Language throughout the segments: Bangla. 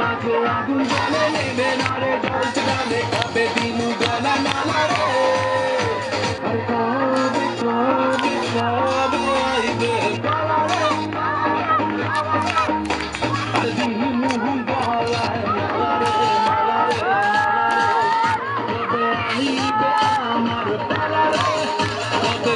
মাঝে আগুন জ্বলে নেবে না রে জ্বলছে ডালে কবে দিনু গলা নালা রে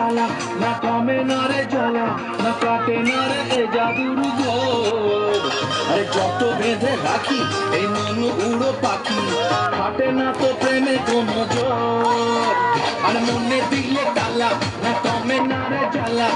তালা না কমে না রে জ্বালা, না কাটে না রে এ জাদুর আরে যত বেঁধে রাখি, এই মন উড়ো পাখি কাটে না তো প্রেমে কোনো জোর। আর মনে দিলে তালা না কমে না রে জ্বালা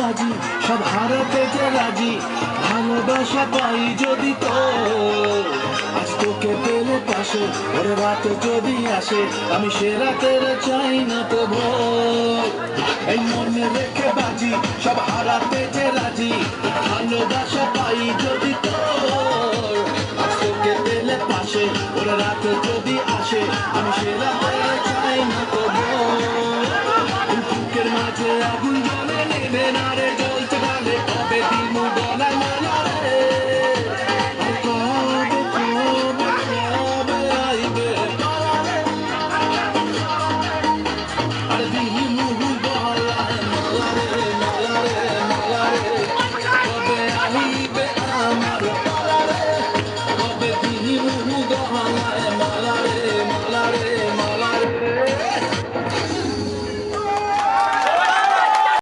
বাজি সব হারাতে যে রাজি ভালোবাসা পাই যদি তো আজ তোকে পেলে পাশে ওরে রাত যদি আসে, আমি সে রাতের চাই না তো এই মনে রেখে বাজি, সব হারাতে যে রাজি, ভালোবাসা পাই যদি তো আজ তোকে পেলে পাশে ওরে রাতে যদি আসে, আমি সে রাতের চাই না তো বুকের মাঝে আগুন জ্বলে নেবে না রে